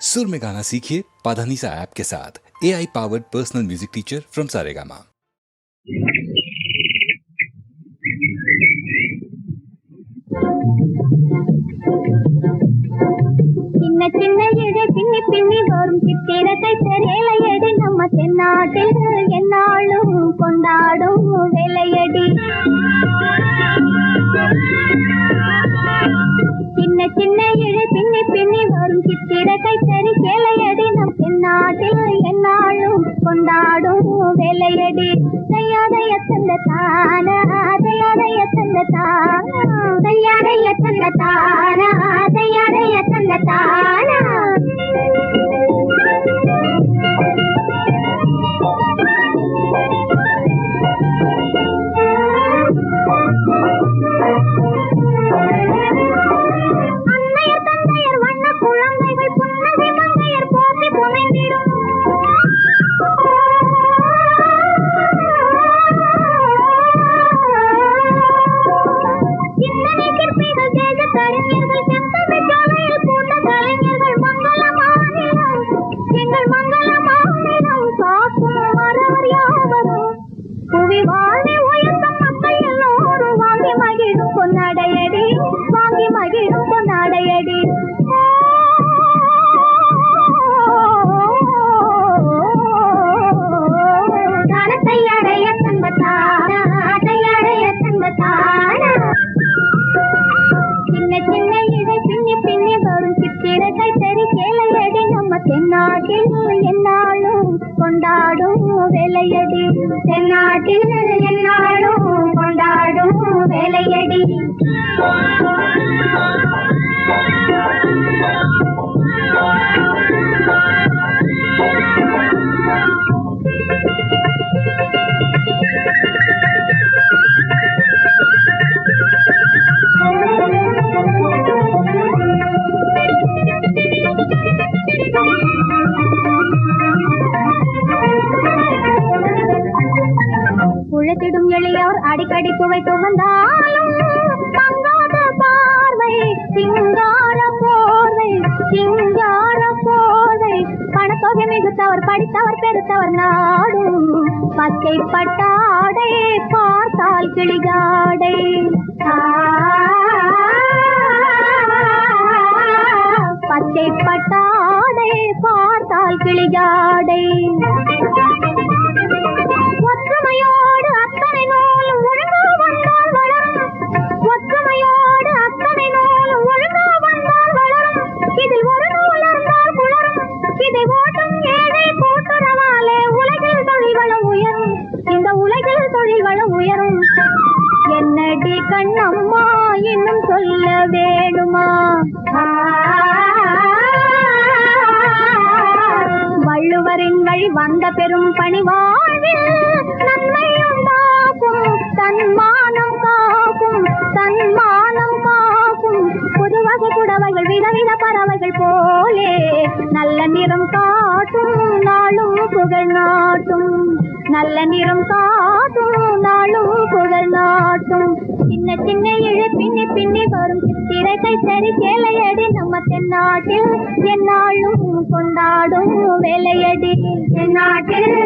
सुर में गाना सीखिए पाधानीसा ऐप के साथ A I powered personal music teacher from Saregama சின்ன சின்ன இழை பின்னி பின்னி வரும் சித்திரத்தை தையாதைய தந்த தானா தையாதைய தந்த தானா தையாதைய சின்ன சின்ன இடை பின்னி பின்னி வரும் சித்திரத்தை சரி கேளையடி. நம்ம தென்னாட்டில் என்னாலும் கொண்டாடும் வேலையடி. தென்னாட்டில் என்னாலும் கொண்டாடும் வேலையடி. உழைத்திடும் எளியோர் அடிக்கடி துவை வந்தாலும் தங்காத பார்வை சிங்கார போர்வை சிங்கார போர்வை. பணத்தொகை மிகுத்தவர் படித்தவர் பெருத்தவர் நாடும் பச்சை பட்டாடை பார்த்தால் கிளிகாடை. பச்சை உயரும். என்னடி கண்ணம்மா இன்னும் சொல்ல வேணுமா? வள்ளுவரின் வழி வந்த பெரும் பணி வாழ்வில் நன்மையும் காக்கும் தன்மானம் காக்கும் தன்மானம் காக்கும். புதுவகை புடவைகள் விதவித பறவைகள் போலே நல்ல நிறம் காட்டும் நாளும் புகழ் நாட்டும். நல்ல நிறம் காட்டும் நாளும் புகழ் நாட்டும் சின்ன சின்ன இழு பின்னி பின்னி வரும் சித்திரத்தை சரி கேளையடி நம்ம தென்னாட்டில். என்னாலும் கொண்டாடும் வேலையடி தென்னாட்டில்